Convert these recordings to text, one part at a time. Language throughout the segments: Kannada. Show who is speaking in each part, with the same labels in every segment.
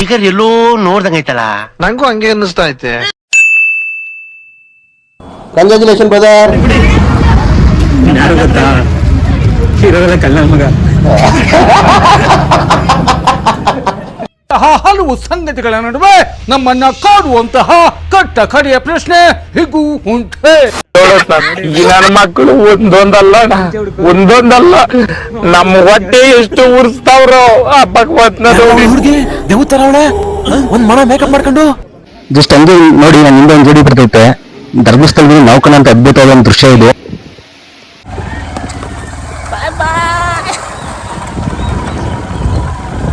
Speaker 1: ಫಿಗರ್ ಎಲ್ಲೋ ನೋಡ್ದಂಗೈತಲ್ಲ
Speaker 2: ನಂಗೂ ಹಂಗೆ ಅನ್ನಿಸ್ತಾ ಐತೆ.
Speaker 3: ಕಂಗ್ರ್ಯಾಚುಲೇಷನ್ ಬ್ರದರ್
Speaker 4: ಯಾರು ಗೊತ್ತಾ? ಇರೋಲ್ಲ ಕಲ್ಲ ಮಗ. ಹಲವು ಸಂಗತಿಗಳ ನಡುವೆ ನಮ್ಮನ್ನ ಕಾಡುವಂತಹ ಕಟ್ಟ ಕಡೆಯ ಪ್ರಶ್ನೆ ಹೀಗೂ ಉಂಟೆ.
Speaker 5: ಈ ನನ್ನ ಮಕ್ಕಳು ಒಂದೊಂದಲ್ಲ ಒಂದೊಂದಲ್ಲ. ನಮ್ಮ ಹೊಟ್ಟೆ ಎಷ್ಟು ಉರ್ಸ್ತಾವ್ರ ಆ ಭಗವತ್ನ
Speaker 3: ಹುಡುಗಿ ದೇವತರ ಅವಳೆ. ಒಂದ್ ಮನ ಮೇಕಪ್ ಮಾಡ್ಕೊಂಡು. ಜಸ್ಟ್ ಹಂಗೆ ನೋಡಿ ನಾನು ಹಿಂದೆ ಒಂದು ಜೋಡಿ ಬರ್ತೈತೆ ಧರ್ಮಸ್ಥಳದಲ್ಲಿ ನೌಕನ ಅಂತ ಅದ್ಭುತವಾದ ಒಂದು ದೃಶ್ಯ ಇದು.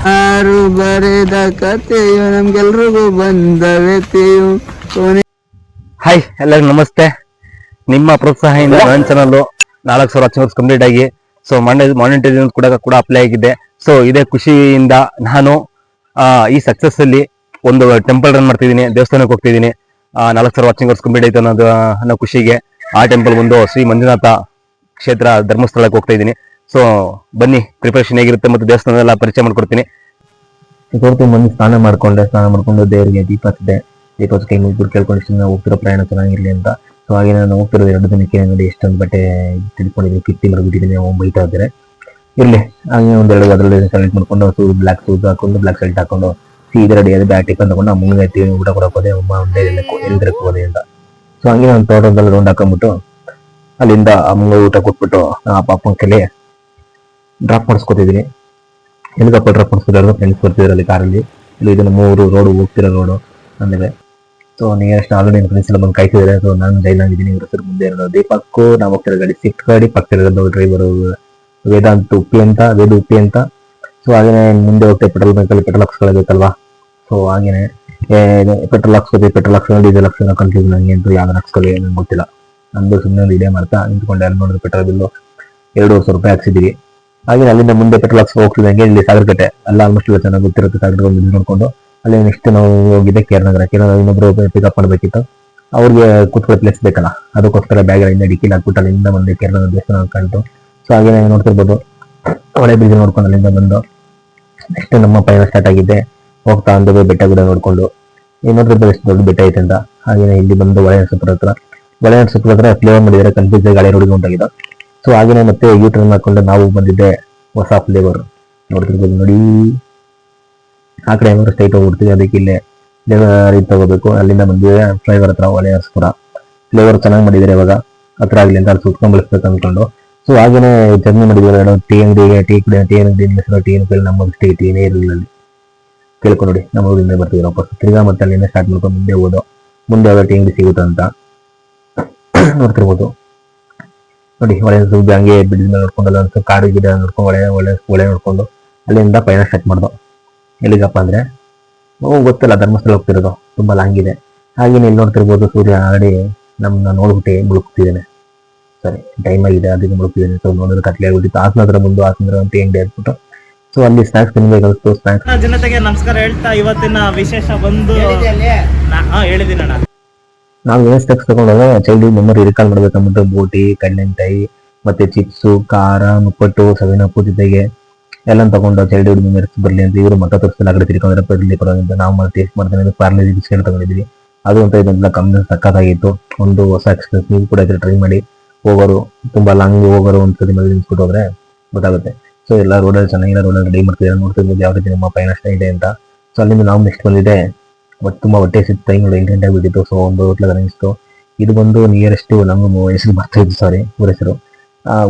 Speaker 6: ಯಾರು ಬರೆದ ಕಥೆಯು ನಮ್ಗೆಲ್ರಿಗೂ ಬಂದ ವ್ಯಕ್ತಿಯು.
Speaker 3: ಹಾಯ್ ಎಲ್ಲರಿಗೂ ನಮಸ್ತೆ. ನಿಮ್ಮ ಪ್ರೋತ್ಸಾಹದಿಂದ ನನ್ನ ಚಾನಲ್ ನಾಲ್ಕು ಸಾವಿರ ಹಚ್ಚ ಕಂಪ್ಲೀಟ್ ಆಗಿ ಸೊ ಮಾನಿಟೈಸೇಷನ್ ಕೂಡ ಕೂಡ ಅಪ್ಲೈ ಆಗಿದೆ. ಸೊ ಇದೇ ಖುಷಿಯಿಂದ ನಾನು ಆ, ಈ ಸಕ್ಸಸ್ ಅಲ್ಲಿ ಒಂದು ಟೆಂಪಲ್ ರನ್ ಮಾಡ್ತಿದ್ದೀನಿ ದೇವಸ್ಥಾನಕ್ಕೆ ಹೋಗ್ತಿದ್ದೀನಿ. ನಾಲ್ಕು ಸಾವಿರ ವಾಚಿಂಗ್ ಅವರ್ಸ್ ಕಂಪ್ಲೀಟ್ ಆಯ್ತು ಅನ್ನೋದು ಅನ್ನೋ ಖುಷಿಗೆ ಆ ಟೆಂಪಲ್ ಬಂದು ಶ್ರೀ ಮಂಜುನಾಥ ಕ್ಷೇತ್ರ ಧರ್ಮಸ್ಥಳಕ್ಕೆ ಹೋಗ್ತಾ ಇದ್ದೀನಿ ಸೊ ಬನ್ನಿ ಪ್ರಿಪರೇಷನ್ ಹೇಗಿರುತ್ತೆ ಮತ್ತು ದೇವಸ್ಥಾನದೆಲ್ಲ ಪರಿಚಯ ಮಾಡ್ಕೊಡ್ತೀನಿ. ತೋರ್ತೀನಿ ಬಂದು ಸ್ನಾನ ಮಾಡ್ಕೊಂಡೆ ಸ್ನಾನ ಮಾಡ್ಕೊಂಡು ದೇವರಿಗೆ ದೀಪ ಹತ್ತಿದೆ ದೀಪದ ಕೈ ಮುಗಿದ್ರು ಕೇಳ್ಕೊಂಡು ಹೋಗ್ತಿರೋ ಪ್ರಯಾಣ ಚೆನ್ನಾಗಿರ್ಲಿ ಅಂತ. ಸೊ ಹಾಗೆ ನಾನು ಹೋಗ್ತಿರೋದು ಎರಡು ದಿನಕ್ಕೆ ನೋಡಿ ಎಷ್ಟೊಂದು ಬಟ್ಟೆ ತಿಳ್ಕೊಂಡಿದ್ದೀನಿ. ಕಿತ್ತಿ ಮರಬಿಟ್ಟಿದ್ದೀನಿ ಅವ್ನು ಬೈತಾ ಇದ್ದಾರೆ ಇರಲಿ, ಹಾಗೆ ಒಂದೆರಡು ಅದರಲ್ಲಿ ಸೆಲೆಕ್ಟ್ ಮಾಡ್ಕೊಂಡು ಸೂ ಬ್ಲಾಕ್ ಶೂಸ್ ಹಾಕೊಂಡು ಬ್ಲಾಕ್ ಶರ್ಟ್ ಹಾಕೊಂಡು, ಸೀದಾ ರೆಡಿ ಅದು ಬ್ಯಾಗ್ ಟಿಫನ್ ತಗೊಂಡು ಮುಂದೆ ಟಿವಿ ಊಟ ಕೊಡಕ್ಕೆ ಹೋದೆ, ಅಮ್ಮ ಒಂದೇ ಎಲ್ದ್ರಕ್ಕೆ ಹೋದೆ ಅಂತ. ಸೊ ಹಂಗೆ ನಾನು ತೋಟದಲ್ಲಿ ರೌಂಡ್ ಹಾಕೊಂಡ್ಬಿಟ್ಟು, ಅಲ್ಲಿಂದ ಅಮ್ಮಂಗೆ ಊಟ ಕೊಟ್ಬಿಟ್ಟು, ಆ ಪಾಪನ ಕೈಲಿ ಡ್ರಾಪ್ ಮಾಡಿಸ್ಕೊತಿದ್ದೀನಿ. ಎಲ್ಲಿಗಪ್ಪ ಡ್ರಾಪ್ ಮಾಡಿಸ್ಕೊತಾರೆ ಫ್ರೆಂಡ್ಸ್ ಬರ್ತಿದ್ರು ಅಲ್ಲಿ ಕಾರಲ್ಲಿ. ಇಲ್ಲಿ ಇದನ್ನು ಮೂರು ರೋಡು ಹೋಗ್ತಿರೋ ರೋಡು ಆಮೇಲೆ ಸೊ ನಿಯರೆಸ್ಟ್ ಆಲ್ರೆಡಿ ನನ್ನ ಫ್ರೆಂಡ್ಸ್ ಎಲ್ಲ ಬಂದು ಕಾಯ್ತಿದ್ದಾರೆ? ಸೊ ನಾನು ಡೈಲ್ ಆಗಿದ್ದೀನಿ, ಇವ್ರ ಹೆಸರು ಮುಂದೆ ಇರೋದು. ದೀಪಕ್ಕು, ನಾವು ಹೋಗ್ತಿರೋ ಗಾಡಿ ಸಿಫ್ಟ್ ಗಾಡಿ ಪಕ್ಕದಲ್ಲಿರೋದು ಡ್ರೈವರ್ ವೇದಾಂತ್ ಉಪ್ಪಿ ಅಂತ, ವೇದ ಉಪ್ಪಿ ಅಂತ. ಸೊ ಹಾಗೇನೆ ಮುಂದೆ ಹೋಗ್ತೇವೆ ಪೆಟ್ರೋಲ್ ಬಂಕಲ್ಲಿ ಪೆಟ್ರೋಲ್ ಹಾಕ್ಸ್ಕೊಳ್ಬೇಕಲ್ವಾ ಸೊ ಹಾಗೇನೆ. ಪೆಟ್ರೋಲ್ ಹಾಕ್ಸ್ಕೊತೀವಿ ಪೆಟ್ರೋಲ್ ಹಾಕ್ಸ್ಕೊಂಡು ಡೀಸೆಲ್ ಹಾಕ್ಸ್ಕೊಂಡು ಕನ್ಫ್ಯೂಸ್ ನನಗೆ ಅಂತ ಯಾವ್ದು ಹಾಕ್ಸ್ಕೊಳ್ಳಿ ನನಗೆ ಗೊತ್ತಿಲ್ಲ. ನಂದು ಸುಮ್ಮನೆ ಇದೇ ಮಾಡ್ತಾ ನಿಂತ್ಕೊಂಡು ಯಾರು ನೋಡಿದ್ರೆ ಪೆಟ್ರೋಲ್ ಬಿಲ್ಲು ಎರಡೂವರೆ ಸಾವಿರ ರೂಪಾಯಿ ಹಾಕ್ಸಿದ್ದೀವಿ ಹಾಗೆ ಅಲ್ಲಿಂದ ಮುಂದೆ ಪೆಟ್ರೋಲ್ ಹಾಕ್ಸ್ಕೊ ಹೋಗ್ತಿದ್ದಂಗೆ ಇಲ್ಲಿ ಸಾಗರಕಟ್ಟೆ. ಅಲ್ಲ ಆಲ್ಮೋಸ್ಟ್ ಚೆನ್ನಾಗಿ ಗೊತ್ತಿರುತ್ತೆ, ಸಾಗರದಲ್ಲಿ ನೋಡ್ಕೊಂಡು. ಅಲ್ಲಿ ನೆಕ್ಸ್ಟ್ ನಾವು ಹೋಗಿದ್ದೆ ಕೇರನಗರ ಕೇರನಗರ ಇನ್ನೊಬ್ರು ಪಿಕಪ್ ಮಾಡಬೇಕಿತ್ತು. ಅವ್ರಿಗೆ ಕೂತ್ಕೊಳ್ಳೋ ಪ್ಲೇಸ್ ಬೇಕಲ್ಲ. ಅದಕ್ಕೋಸ್ಕರ ಬ್ಯಾಗ್ ಇಂದ ಡಿಕ್ಕಿಲಿ ಹಾಕ್ಬಿಟ್ಟು ಅಲ್ಲಿಂದ ಬಂದೆ, ಕೇರಳದ ದೇವಸ್ಥಾನ ಕಾಣ್ತು ಸೊ ಹಾಗೆ ನೋಡ್ತಿರ್ಬೋದು. ಹೊಳೆ ಬೀಜ ನೋಡ್ಕೊಂಡು ಅಲ್ಲಿಂದ ಬಂದು ನೆಕ್ಸ್ಟ್ ನಮ್ಮ ಪಯಣ ಸ್ಟಾರ್ಟ್ ಆಗಿದೆ ಹೋಗ್ತಾ ಅಂದ ಬೆಟ್ಟ ಗುಡ ನೋಡ್ಕೊಂಡು. ಎಷ್ಟು ದೊಡ್ಡ ಬೆಟ್ಟ ಐತೆ ಅಂತ. ಹಾಗೆ ಇಲ್ಲಿ ಬಂದು ಹೊಳೆ ನರಸೀಪುರ ಹತ್ರ. ಹೊಳೆ ನರಸೀಪುರ ಹತ್ರ ಫ್ಲೇವರ್ ಮಾಡಿದರೆ ಕನ್ಫ್ಯೂಸ್ ಗಾಳಿ ರೋಡಿಗೆ ಉಂಟಾಗಿದೆ. ಸೊ ಹಾಗೇನೆ ಮತ್ತೆ ಯೂ ಟರ್ನ್ ಹಾಕೊಂಡು ನಾವು ಬಂದಿದ್ದೆ ಹೊಸ ಫ್ಲೇವರ್ ನೋಡ್ತಿರ್ಬೋದು, ನೋಡಿ. ಆ ಕಡೆ ಏನಾದ್ರು ಸ್ಟೈಟ್ ಹೋಗ್ಬಿಡ್ತೀವಿ. ಅದಕ್ಕೆ ಇಲ್ಲಿ ಫ್ಲೇವರ್ ತಗೋಬೇಕು. ಅಲ್ಲಿಂದ ಬಂದಿದೆ ಫ್ಲೇವರ್ ಹತ್ರ ಒಲೆಯರ್ಸ್ಪುರ ಫ್ಲೇವರ್ ಚೆನ್ನಾಗಿ ಮಾಡಿದ್ದಾರೆ ಇವಾಗ. ಹತ್ರ ಆಗಲಿ ಅಂತ ಅಲ್ಲಿ ಸುತ್ಕೊಂಡ್ ಬಳಸ್ಬೇಕು ಅಂದ್ಕೊಂಡು ಸೊ ಹಾಗೇನೆ ಜರ್ನಿ ಮಾಡಿದ್ರು ಏನೋ ಟೀ ಅಂಗಡಿಗೆ ಟೀ ಕುಡಿಯೋ ಟೀ ಅಂಗಡಿ ಟೀ ಅಂಗಡಿ ನಮ್ಮ ಟೀ ಟೀನೇ ಇರಲಿಲ್ಲ ಅಲ್ಲಿ. ಕೇಳ್ಕೊಂಡು ನೋಡಿ. ನಮ್ಮ ಊರಿಂದ ಬರ್ತೀವಿ ವಾಪಸ್. ತಿರ್ಗಾ ಮತ್ತೆ ಅಲ್ಲಿಂದ ಸ್ಟಾರ್ಟ್ ಮಾಡ್ಕೊಂಡು ಮುಂದೆ ಹೋದೋ ಮುಂದೆ ಯಾವ್ದೋ ಟೀ ಅಂಗಡಿ ಸಿಗುತ್ತೆ ಅಂತ. ನೋಡ್ತಿರ್ಬೋದು. ನೋಡಿ ಒಳ್ಳೆ ಹಂಗೆ ಬಿಡಿದ ನೋಡ್ಕೊಂಡು ಅಲ್ಲ ಒಂದು ಕಾಡು ಗಿಡ ನೋಡ್ಕೊಂಡು ಒಳ್ಳೆ ಒಳ್ಳೆ ಒಳ್ಳೆ ನೋಡ್ಕೊಂಡು ಅಲ್ಲಿಂದ ಪಯಣ ಸ್ಟಾರ್ಟ್ ಮಾಡ್ದೋ. ಎಲ್ಲಿಗಪ್ಪ ಅಂದ್ರೆ ಓ ಗೊತ್ತಲ್ಲ ಧರ್ಮಸ್ಥಳ ಹೋಗ್ತಿರೋದು ತುಂಬಾ ಲಾಂಗ್ ಇದೆ. ಹಾಗೇನೆ ಇಲ್ಲಿ ನೋಡ್ತಿರ್ಬೋದು ಸೂರ್ಯ ಆಲ್ರೆಡಿ ನಮ್ಮನ್ನ ನೋಡ್ಬಿಟ್ಟು ಮುಳುಗ್ತಿದ್ದೇನೆ. ಸರಿ ಟೈಮ್ ಆಗಿದೆ ಅದಕ್ಕೆ ಮುಳುಗ್ತಿದ್ದೇನೆ ಸೊ ನೋಡಿದ್ರೆ ಕಟ್ಲೆ ಆಗ್ಬಿಟ್ಟಿತ್ತು. ಹತ್ರ ಮುಂದೆ ಹಾಸನ ಅಂತ ಹೆಂಗೆ ಹೇಳ್ಬಿಟ್ಟು. ಸೊ ಅಲ್ಲಿ ಸ್ನಾಕ್ಸ್ ತಿನ್ಬೇಕಾಗಿತ್ತು ಸ್ನಾಕ್ಸ್
Speaker 7: ಜನತೆಗೆ ನಮಸ್ಕಾರ ಹೇಳ್ತಾ ಇವತ್ತಿನ ವಿಶೇಷ ಬಂದು ಹೇಳಿದ್ದೀನಿ ಅಣ್ಣ.
Speaker 3: ನಾವು ಏನೇ ಸ್ನಾಕ್ಸ್ ತಗೊಂಡಾಗ ಚೈಲ್ಡ್ ಮೆಮೊರಿ ರಿಕಾಲ್ ಮಾಡ್ಬೇಕಂದ್ಬಿಟ್ಟು ಬೋಟಿ ಕಡಲೆಕಾಯಿ ಮತ್ತೆ ಚಿಪ್ಸು ಖಾರ ಮುಪ್ಪಟ್ಟು ಸವಿನ ಜೊತೆಗೆ. ಎಲ್ಲ ತಗೊಂಡು ಚೈಲ್ಡ್ಹುಡ್ ಮೆಮೊರೀಸ್ ಬರಲಿ ಅಂತ ಇವರು ಮತ ತೋರಿಸ್ತಾರೆ, ಆ ಕಡೆ ತಿರ್ಕೊಂಡ್ರೆ ಬರಲಿ ಪರವಾಗಿಲ್ಲ ನಾವು ಮಾಡಿ ಟೇಸ್ಟ್ ಮಾಡ್ತಾನೆ ಪಾರ್ಲೆ ಬಿಸ್ಕೆಟ್ ತಗೊಂಡಿದ್ವಿ ಅದು ಅಂತ ಇದೆಲ್ಲ ಕಮ್ಮಿ ಸಕ್ಕತ್ತಾಗಿತ್ತು ಒಂದು ಹೊಸ ಎಕ್ಸ್ಪೀರಿಯನ್ಸ್ ನೀವು ಕೂಡ ಟ್ರೈ ಮಾಡಿ. ಹೋಗೋರು ತುಂಬಾ ಲಾಂಗ್ ಹೋಗೋರು ಅಂತ ಮದುವೆ ನಿಲ್ಸ್ಬಿಟ್ಟು ಹೋದ್ರೆ ಗೊತ್ತಾಗುತ್ತೆ. ಸೊ ಎಲ್ಲ ರೋಡಲ್ಲಿ ಚೆನ್ನಾಗಿರೋ ರೋಡಲ್ಲಿ ರೆಡಿ ಮಾಡ್ತಿದ್ದಾರೆ. ನೋಡ್ತಿರ್ಬೋದು ಯಾವ ರೀತಿ ನಮ್ಮ ಪಯಣ ಇದೆ ಅಂತ. ಸೊ ಅಲ್ಲಿಂದ ನಾವು ನೆಕ್ಸ್ಟ್ ಬಂದಿದೆ ಬಟ್ ತುಂಬಾ ಹೊಟ್ಟೆ ಸಿಕ್ತ ಟೈಮ್ ಎಂಟು ಗಂಟೆ ಆಗಿಬಿಟ್ಟಿತ್ತು ಸೊ ಒಂದು ಹೋಟ್ಲಾಗ ಅನಿಸ್ತು ಇದು ಬಂದು ನಿಯರೆಸ್ಟ್ ನಮ್ಮ ಹೆಸರು ಬರ್ತಾ ಇತ್ತು ಸಾರಿ ಊರ ಹೆಸರು.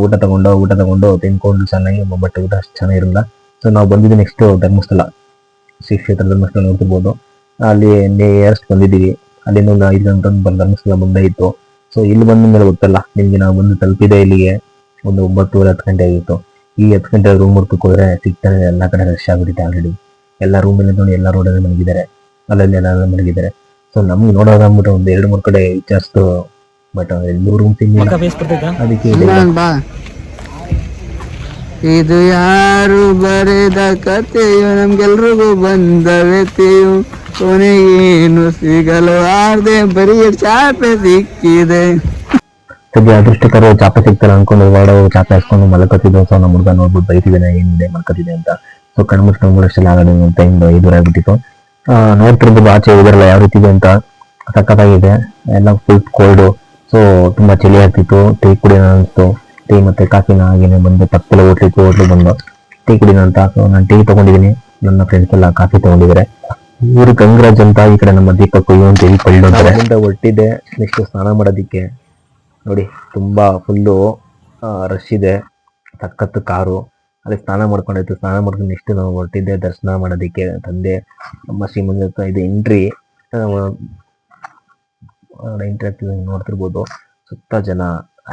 Speaker 3: ಊಟ ತಗೊಂಡು ಊಟ ತಗೊಂಡು, ತಿನ್ಕೊಂಡು ಚೆನ್ನಾಗಿ ಬಟ್ ಊಟ ಅಷ್ಟು ಚೆನ್ನಾಗಿರಲ್ಲ. ಸೊ ನಾವು ಬಂದಿದ್ದು ನೆಕ್ಸ್ಟ್ ಧರ್ಮಸ್ಥಳ. ಶ್ರೀ ಕ್ಷೇತ್ರ ಧರ್ಮಸ್ಥಳ ನೋಡ್ತಿರ್ಬೋದು ಅಲ್ಲಿ ನಿಯರೆಸ್ಟ್ ಬಂದಿದ್ದೀವಿ. ಅಲ್ಲಿಂದ ಒಂದು ಐದು ಗಂಟೆ ಬಂದು ಧರ್ಮಸ್ಥಳ ಬಂದೇ ಇತ್ತು. ಸೊ ಇಲ್ಲಿ ಬಂದ ಮೇಲೆ ಗೊತ್ತಲ್ಲ, ನಿಮ್ಗೆ ನಾವು ಬಂದು ತಲುಪಿದೆ ಇಲ್ಲಿಗೆ ಒಂದು ಒಂಬತ್ತುವರೆ, ಹತ್ತು ಗಂಟೆ ಆಗಿತ್ತು. ಈ ಹತ್ತು ಗಂಟೆ ರೂಮ್ ಹುಡ್ಕಕ್ಕೆ ಸಿಗ್ತಾರೆ ಎಲ್ಲ ಕಡೆ ರಶ್ ಆಗ್ಬಿಟ್ಟಿದೆ ಆಲ್ರೆಡಿ ಎಲ್ಲ ರೂಮಲ್ಲಿ ನೋಡಿ ಎಲ್ಲ ರೋಡಲ್ಲಿ ಮಲಗಿದ್ದಾರೆ. ಅಲ್ಲಲ್ಲಿ ಎಲ್ಲ ಮಲಗಿದ್ದಾರೆ. ಸೊ ನಮ್ಗೆ ನೋಡೋದಾಗ್ಬಿಟ್ಟು ಒಂದು ಎರಡು ಮೂರು ಕಡೆ ವಿಚಾರಿಸ್ತು ಬಟ್ ಎಲ್ಲರೂ ರೂಮ್ ಸಿಗ್ಲಿಲ್ಲ ಅದಕ್ಕೆ ಇಲ್ಲಿ
Speaker 6: ನಾನ್ ಬಾ. ಇದು ಯಾರು ಬರೆದ ಕಥೆಯು? ನಮ್ಗೆಲ್ರಿಗೂ ಬಂದ ವ್ಯಥೆಯು ಕೊನೆಗೇನು ಸಿಗಲು ಆರ್ದೆ? ಬರೀ ಚಾಪೆ ಸಿಕ್ಕಿದೆ.
Speaker 3: ಸದ್ಯ ಅದೃಷ್ಟಕರ ಚಾಪೆ ಸಿಗ್ತಾರೆ ಅನ್ಕೊಂಡು ಹೊರಡ ಚಾಪೆ ಹಾಸ್ಕೊಂಡು ಮಲಕತ್ತಿದ್ದು ಸೊ ನಮ್ಮ ಹುಡುಗ ನೋಡ್ಬಿಟ್ಟು ಬೈತಿದ್ದೇನೆ ಏನಿದೆ ಮಲ್ಕತ್ತಿದೆ ಅಂತ. ಸೊ ಕಣ್ಮುಟ್ಟು ನೋಡೋಷ್ಟೆಲ್ಲ ಆಗದೆ ಟೈಮ್ ಆ, ನೋಡ್ತಿರ್ಬೋದು ಆಚೆ ಇದರಲ್ಲ ಯಾವ ರೀತಿ ಇದೆ ಅಂತ. ಸಖತ್ತಾಗಿದೆ. ಎಲ್ಲ ಫುಲ್ ಕೋಲ್ಡ್ ಸೊ ತುಂಬಾ ಚಳಿ ಆಗ್ತಿತ್ತು, ಟೀ ಕುಡಿಯೋಣ ಅನಿಸ್ತು ಟೀ ಮತ್ತೆ ಕಾಫಿನ ಹಾಗೇನೆ ಬಂದು ಪಕ್ಕದಲ್ಲಿ ಹೋಟ್ಲಿತ್ತು ಹೋಟ್ಲು ಬಂದು, ಟೀ ಕುಡಿಯೋಣ ಅಂತ ನಾನು ಟೀ ತೊಗೊಂಡಿದ್ದೀನಿ. ನನ್ನ ಫ್ರೆಂಡ್ಸ್ ಎಲ್ಲ ಕಾಫಿ ತಗೊಂಡಿದ್ದಾರೆ. ಇವರು ಗಂಗರಾಜ್ ಅಂತ ಈ ಕಡೆ ನಮ್ಮ ದೀಪಕ್ ಇವ್ ಅಂತ ಪಳ್ಳಿದ್ದಾರೆ ಅಲ್ಲಿಂದ ಹೊರಟಿದ್ದೆ, ನೆಕ್ಸ್ಟ್ ಸ್ನಾನ ಮಾಡೋದಿಕ್ಕೆ. ನೋಡಿ, ತುಂಬಾ ಫುಲ್ಲು ರಶ್ ಇದೆ. ಸಖತ್ತು ಕಾರು. ಅಲ್ಲಿ ಸ್ನಾನ ಮಾಡ್ಕೊಂಡಾಯ್ತು ಸ್ನಾನ ಮಾಡ್ಕೊಂಡು ನೆಕ್ಸ್ಟ್ ನಾವು ಹೊರಟಿದ್ದೆ, ದರ್ಶನ ಮಾಡೋದಕ್ಕೆ ತಂದೆ. ನಮ್ಮ ಶ್ರೀಮಂತ ಇದು ಎಂಟ್ರಿ ಎಂಟ್ರಿ ಆಗ್ತಿದೆ ನೋಡ್ತಿರ್ಬೋದು. ಸುತ್ತ ಜನ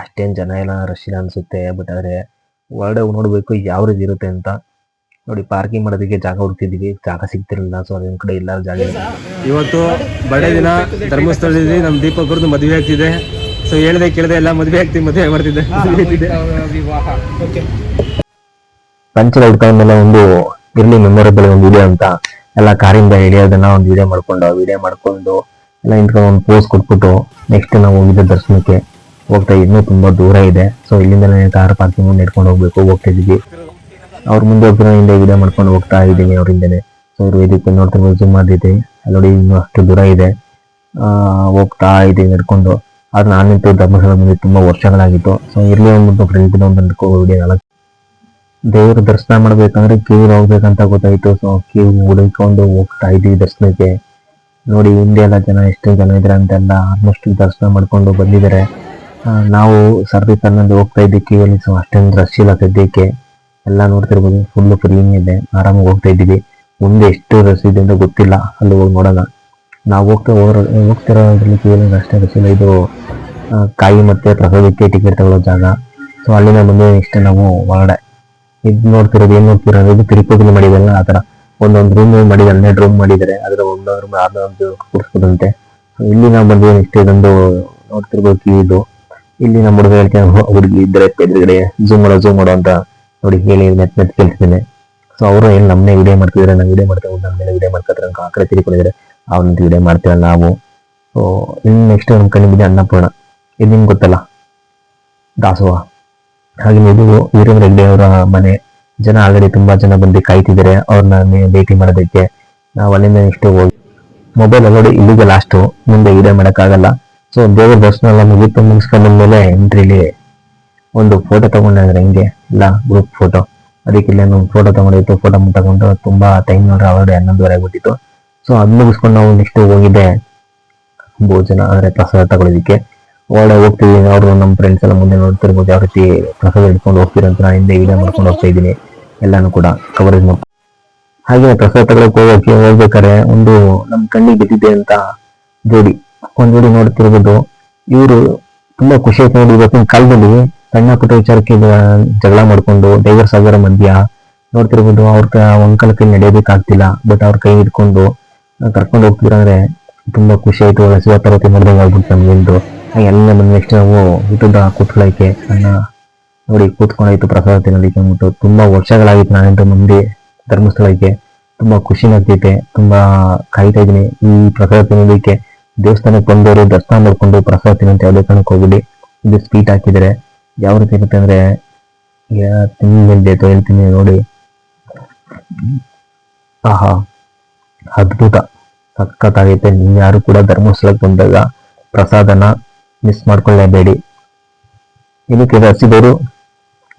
Speaker 3: ಅಷ್ಟೇನು ಜನ ಎಲ್ಲ ರಶ್ ಇಲ್ಲ ಅನ್ಸುತ್ತೆ ಬಟ್ ಆದ್ರೆ ಒಳಗಡೆ ನೋಡಬೇಕು ಯಾವ ರೀತಿ ಇರುತ್ತೆ ಅಂತ. ನೋಡಿ ಪಾರ್ಕಿಂಗ್ ಮಾಡೋದಕ್ಕೆ ಜಾಗ ಹುಡುಕ್ತಿದ್ವಿ ಜಾಗ ಸಿಗ್ತಿರಲಿಲ್ಲ ಸೊ ಅದೇ ಕಡೆ ಇಲ್ಲ ಜಾಗ.
Speaker 8: ಇವತ್ತು ಬಡೆ ದಿನ ಧರ್ಮಸ್ಥಳದಲ್ಲಿ ನಮ್ಮ ದೀಪಕ್ ಅವ್ರದ್ದು ಮದುವೆ ಆಗ್ತಿದೆ. ಸೊ ಹೇಳ್ದೆ ಕೇಳ್ದೆ ಎಲ್ಲ ಮದುವೆ ಆಗ್ತಿವಿ ಮದುವೆ ಮಾಡ್ತಿದ್ದೆ.
Speaker 3: ಪಂಚರ ಮೇಲೆ ಒಂದು ಇರ್ಲಿ ಮೆಮೊರೇಬಲ್ ಒಂದು ವಿಡಿಯೋ ಅಂತ ಎಲ್ಲ ಕಾರಿಂದ ಇಳಿಯೋದನ್ನ ಒಂದು ವಿಡಿಯೋ ಮಾಡ್ಕೊಂಡು ವಿಡಿಯೋ ಮಾಡ್ಕೊಂಡು ಎಲ್ಲ ನಿಂತ್ಕೊಂಡು ಒಂದು ಪೋಸ್ ಕೊಟ್ಬಿಟ್ಟು ನೆಕ್ಸ್ಟ್ ನಾವು ಹೋಗಿದ್ದ ದರ್ಶನಕ್ಕೆ ಹೋಗ್ತಾ ಇನ್ನೂ ತುಂಬಾ ದೂರ ಇದೆ. ಸೊ ಇಲ್ಲಿಂದಲೇ ಕಾರ್ ಪಾರ್ಕಿಂಗ್ ನಡ್ಕೊಂಡು ಹೋಗ್ಬೇಕು, ಹೋಗ್ತಾ ಇದ್ದೀವಿ ಅವ್ರ ಮುಂದೆ ಒಬ್ಬರು ಹಿಂದೆ ವಿಡಿಯೋ ಮಾಡ್ಕೊಂಡು ಹೋಗ್ತಾ ಇದ್ದೀನಿ ಅವರಿಂದನೇ ಸೊ ಅವ್ರ ಇದಕ್ಕೆ ನೋಡ್ತಿರ್ಬೋದು ಜೂಮ್ ಮಾಡಿದ್ದೆ ಅಲ್ಲಿ ನೋಡಿ, ಇನ್ನೂ ಅಷ್ಟು ದೂರ ಇದೆ. ಹೋಗ್ತಾ ಇದ್ದೀವಿ ನಡ್ಕೊಂಡು. ಆದ್ರೆ ನಾನಿಂತೂ ಧರ್ಮಸ್ಥಳ ಮುಂದೆ ತುಂಬಾ ವರ್ಷಗಳಾಗಿತ್ತು. ಸೊ ಇರ್ಲಿ ಒಂದು ಫ್ರೆಂಡ್ ಒಂದು ವಿಡಿಯೋ ದೇವ್ರ ದರ್ಶನ ಮಾಡ್ಬೇಕಂದ್ರೆ ಕ್ಯೂ ಹೋಗ್ಬೇಕಂತ ಗೊತ್ತಾಯ್ತು. ಸೊ ಕ್ಯೂ ಹುಡುಕೊಂಡು ಹೋಗ್ತಾ ಇದ್ದೀವಿ ದರ್ಶನಕ್ಕೆ. ನೋಡಿ ಹಿಂದೆ ಎಲ್ಲ ಜನ ಎಷ್ಟು ಜನ ಇದ್ರೆ ಅಂತೆಲ್ಲ ಆಲ್ಮೋಸ್ಟ್ ದರ್ಶನ ಮಾಡ್ಕೊಂಡು ಬಂದಿದ್ದಾರೆ. ನಾವು ಸರ್ವಿಸ್ ಅನ್ನೋದು ಹೋಗ್ತಾ ಇದ್ದಕ್ಕೆ ಸೊ ಅಷ್ಟೊಂದು ರಶ್ ಇಲ್ಲ ಸದ್ಯಕ್ಕೆ. ಎಲ್ಲ ನೋಡ್ತಿರ್ಬೋದು ಫುಲ್ ಫ್ರೀ ಇದೆ. ಆರಾಮಾಗಿ ಹೋಗ್ತಾ ಇದ್ದೀವಿ. ಮುಂದೆ ಎಷ್ಟು ರಶ್ ಇದೆ ಅಂತ ಗೊತ್ತಿಲ್ಲ, ಅಲ್ಲಿ ಹೋಗಿ ನೋಡೋಣ. ನಾವು ಹೋಗ್ತಾ ಹೋಗೋ ಹೋಗ್ತಿರೋದ್ರಲ್ಲಿ ಅಲ್ಲಿ ಅಷ್ಟೇ ರಶ್ ಇಲ್ಲ. ಇದು ಕಾಯಿ ಮತ್ತೆ ಪ್ರಸಾದಕ್ಕೆ ಟಿಕೆಟ್ ತಗೊಳ್ಳೋ ಜಾಗ. ಸೊ ಅಲ್ಲಿಂದ ಮುಂದೆ ನೆಕ್ಸ್ಟ್ ನಾವು ಒಳಗಡೆ ಇದು ನೋಡ್ತಿರೋದು, ಏನು ನೋಡ್ತಿರೋದು? ಇದು ತಿರುಪತಿಲಿ ಮಾಡಿದಲ್ಲ ಆ ತರ ಒಂದೊಂದು ರೂಮ್ ಮಾಡಿದ ಹನ್ನೆರಡು ರೂಮ್ ಮಾಡಿದರೆ ಅದರ ಒಂದೊಂದು ರೂಮ್ ಕೂರಿಸ್ಬೋದಂತೆ ಇಲ್ಲಿ ನಾವು ಬಂದು ನೆಕ್ಸ್ಟ್ ಇದೊಂದು ನೋಡ್ತಿರ್ಬೋದು ಇದು. ಇಲ್ಲಿ ನಮ್ಮ ಹುಡುಗ ಹೇಳ್ತೇನೆ ಹುಡುಗಿ ಇದ್ರೆ ಎದುರುಗಡೆ ಜೂಮ್ ಮಾಡೋ ಜೂಮ್ ಮಾಡೋ ಅಂತ ನೋಡಿ ಹೇಳಿ ನೆಟ್ ನೆಟ್ ಕೇಳ್ತಿದ್ದೇನೆ. ಸೊ ಅವರು ಏನು ನಮ್ಮನೆ ವಿಡಿಯೋ ಮಾಡ್ತಿದ್ರೆ, ನಾವು ವಿಡಿಯೋ ಮಾಡ್ತೇವೆ ನಮ್ಮ ಮೇಲೆ ವಿಡಿಯೋ ಮಾಡ್ತಾರೆ ಆ ಕಡೆ ತಿರ್ಕೊಂಡಿದ್ದಾರೆ ಅವ್ನಂತ ವಿಡಿಯೋ ಮಾಡ್ತೀವಲ್ಲ ನಾವು. ಸೊ ಇನ್ನು ನೆಕ್ಸ್ಟ್ ನಮ್ಮ ಕಣ್ಣು ಬಿದ್ದೆ ಅನ್ನಪೂರ್ಣ. ಇದು ನಿಮ್ಗೆ ಗೊತ್ತಲ್ಲ? ದಾಸೋಹ. ಹಾಗೆ ಇದು ವೀರೇಂದ್ರ ಹೆಗ್ಡೆ ಅವರ ಮನೆ. ಜನ ಆಲ್ರೆಡಿ ತುಂಬಾ ಜನ ಬಂದು ಕಾಯ್ತಿದ್ದಾರೆ, ಅವ್ರನ್ನ ಭೇಟಿ ಮಾಡೋದಕ್ಕೆ. ನಾವು ಅಲ್ಲಿಂದ ನೆಕ್ಸ್ಟ್ ಹೋಗಿ. ಮೊಬೈಲ್ ನೋಡಿ ಇಲ್ಲಿಗೆ ಲಾಸ್ಟ್ ಮುಂದೆ ಇದೆ ಮಾಡೋಕ್ಕಾಗಲ್ಲ. ಸೊ ದೇವರ ದರ್ಶನ ಎಲ್ಲ ಮುಗಿತು ಮುಗಿಸ್ಕೊಂಡ್ಮೇಲೆ ಎಂಟ್ರಿಲಿ ಒಂದು ಫೋಟೋ ತಗೊಂಡಿದ್ರೆ ಹಿಂಗೆ. ಇಲ್ಲ ಗ್ರೂಪ್ ಫೋಟೋ ಅದಕ್ಕೆ ಇಲ್ಲಿ ಒಂದು ಫೋಟೋ ತಗೊಂಡಿತ್ತು ಫೋಟೋ ತಗೊಂಡು ತುಂಬಾ ಟೈಮ್ ನೋಡ್ರೆ ಆಲ್ರೆಡಿ ಹನ್ನೊಂದುವರೆ ಆಗ್ಬಿಟ್ಟಿತ್ತು. ಸೊ ಅದ್ ಮುಗಿಸ್ಕೊಂಡು ನಾವು ನೆಕ್ಸ್ಟ್ ಹೋಗಿದ್ದೆ. ಭೋಜನ ಅಂದ್ರೆ ಪ್ರಸಾದ ತಗೊಳ್ಳೋದಿಕ್ಕೆ. ಒಳಗಡೆ ಹೋಗ್ತೀವಿ. ಅವರು ನಮ್ಮ ಫ್ರೆಂಡ್ಸ್ ಎಲ್ಲ ಮುಂದೆ ನೋಡ್ತಿರ್ಬೋದು ಯಾವ ರೀತಿ ಪ್ರಸಾದ ಹಿಡ್ಕೊಂಡು ಹೋಗ್ತೀರ ಅಂತ ನಾನು ಹಿಂದೆ ವಿಡಿಯೋ ಮಾಡ್ಕೊಂಡು ಹೋಗ್ತಾ ಇದ್ದೀನಿ. ಎಲ್ಲಾನು ಕೂಡ ಕವರೇಜ್ ಹಾಗೆ ಪ್ರಸಾದ ತಗೊಳಕ್ ಹೋಗೋಕೆ ಹೋಗ್ಬೇಕಾದ್ರೆ ಒಂದು ನಮ್ ಕಣ್ಣಿಗೆ ಬಿದ್ದಿದೆ ಅಂತ ಜೋಡಿ, ಒಂದ್ ಜೋಡಿ ನೋಡ್ತಿರ್ಬೋದು ಇವರು ತುಂಬಾ ಖುಷಿ ಆಯ್ತು ನೋಡಿ ಇವತ್ತಿನ ಕಾಲದಲ್ಲಿ ಸಣ್ಣ ಪುಟ್ಟ ವಿಚಾರಕ್ಕೆ ಜಗಳ ಮಾಡ್ಕೊಂಡು ಡೈವರ್ಸ್ ಆಗಿರೋ ಮಧ್ಯ ನೋಡ್ತಿರ್ಬೋದು ಅವ್ರ ಒಂಕಲ್ ಕೈ ನಡೆಯಬೇಕಾಗ್ತಿಲ್ಲ ಬಟ್ ಅವ್ರ ಕೈ ಹಿಡ್ಕೊಂಡು ಕರ್ಕೊಂಡು ಹೋಗ್ತಿರಂದ್ರೆ ತುಂಬಾ ಖುಷಿ ಆಯ್ತು. ಹಸಿವ ತರಗತಿ ಮಾಡಿದಂಗೆ ಆಗ್ಬಿಟ್ಟು ನಮ್ಗೆಂದು ಎಲ್ಲ ಬಂದ ನೆಕ್ಸ್ಟ್ ನಾವು ಊಟದ ಕೂತ್ಕೊಳ್ಳೋಕೆ ಅನ್ನ ನೋಡಿ ಕೂತ್ಕೊಂಡಾಯ್ತು ಪ್ರಸಾದ ತಿನ್ನೋದಕ್ಕೆ ಅಂದ್ಬಿಟ್ಟು ತುಂಬಾ ವರ್ಷಗಳಾಗಿತ್ತು ನಾನಂತೂ ಮಂದಿ ಧರ್ಮಸ್ಥಳಕ್ಕೆ. ತುಂಬಾ ಖುಷಿ ಆಗ್ತೈತೆ ತುಂಬಾ ಕಾಯ್ತಾ ಇದ್ದೀನಿ. ಈ ಪ್ರಸಾದ ತಿನ್ನೋದಕ್ಕೆ ದೇವಸ್ಥಾನಕ್ಕೆ ಬಂದವರು ದರ್ಶನ ಮಾಡ್ಕೊಂಡು ಪ್ರಸಾದ ತಿನ್ನಂತ ಯಾವುದೇ ಕಾರಣಕ್ಕೆ ಹೋಗ್ಬಿಡಿ. ಇದು ಸ್ವೀಟ್ ಹಾಕಿದರೆ ಯಾವ ರೀತಿ ಇರುತ್ತೆ ಅಂದ್ರೆ ತಿನ್ನಬೇಕು ಹೇಳ್ತೀನಿ ನೋಡಿ. ಆಹಾ, ಅದ್ಭುತ. ಸಖತ್ತಾಗೈತೆ. ನೀವು ಯಾರು ಕೂಡ ಧರ್ಮಸ್ಥಳಕ್ಕೆ ಬಂದಾಗ ಪ್ರಸಾದನ ಮಿಸ್ ಮಾಡ್ಕೊಳ್ಳೇಬೇಡಿ. ಇದಕ್ಕೆ ಹಸಿದವರು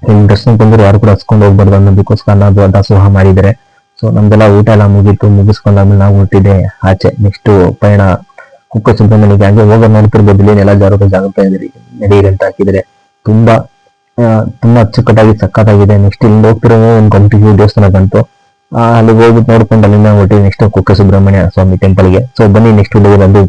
Speaker 3: ಇಲ್ಲಿ ದರ್ಶನಕ್ಕೆ ಯಾರು ಕೂಡ ಹಸ್ಕೊಂಡು ಹೋಗ್ಬಾರ್ದು ಅನ್ನೋದಕ್ಕೋಸ್ಕರ ನಾವು ದಾಸೋಹ ಮಾಡಿದ್ದಾರೆ. ಸೊ ನಮ್ದೆಲ್ಲ ಊಟ ಎಲ್ಲ ಮುಗೀತು ಮುಗಿಸ್ಕೊಂಡಾದ್ಮೇಲೆ ನಾವು ಹೊರಟಿದೆ ಆಚೆ. ನೆಕ್ಸ್ಟ್ ಪಯಣ ಕುಕ್ಕ ಸುಬ್ರಹ್ಮಣ್ಯಗೆ ಹಾಗೆ ಹೋಗೋ ನೋಡ್ತಿರ್ಬೋದು ಇಲ್ಲಿ ನೆಲ ಜಾರೋಕೆ ಜಾಗ್ರತೆ ಇದ್ರಿ ನಡೀರಿ ಅಂತ ಹಾಕಿದ್ರೆ ತುಂಬಾ ತುಂಬಾ ಅಚ್ಚುಕಟ್ಟಾಗಿ ಸಕ್ಕತ್ತಾಗಿದೆ ನೆಕ್ಸ್ಟ್ ಇಲ್ಲಿ ಹೋಗ್ತಿರೋ ಒಂದು ಕಂಪ್ಲೀಟ್ ದೇವಸ್ಥಾನ ಬಂತು. ಅಲ್ಲಿ ಹೋಗ್ಬಿಟ್ಟು ನೋಡ್ಕೊಂಡು ಅಲ್ಲಿಂದ ಹೊರಟಿ ನೆಕ್ಸ್ಟ್ ಕುಕ್ಕ ಸುಬ್ರಹ್ಮಣ್ಯ ಸ್ವಾಮಿ ಟೆಂಪಲ್ಗೆ ಸೊ ಬನ್ನಿ ನೆಕ್ಸ್ಟ್ ಬಂದು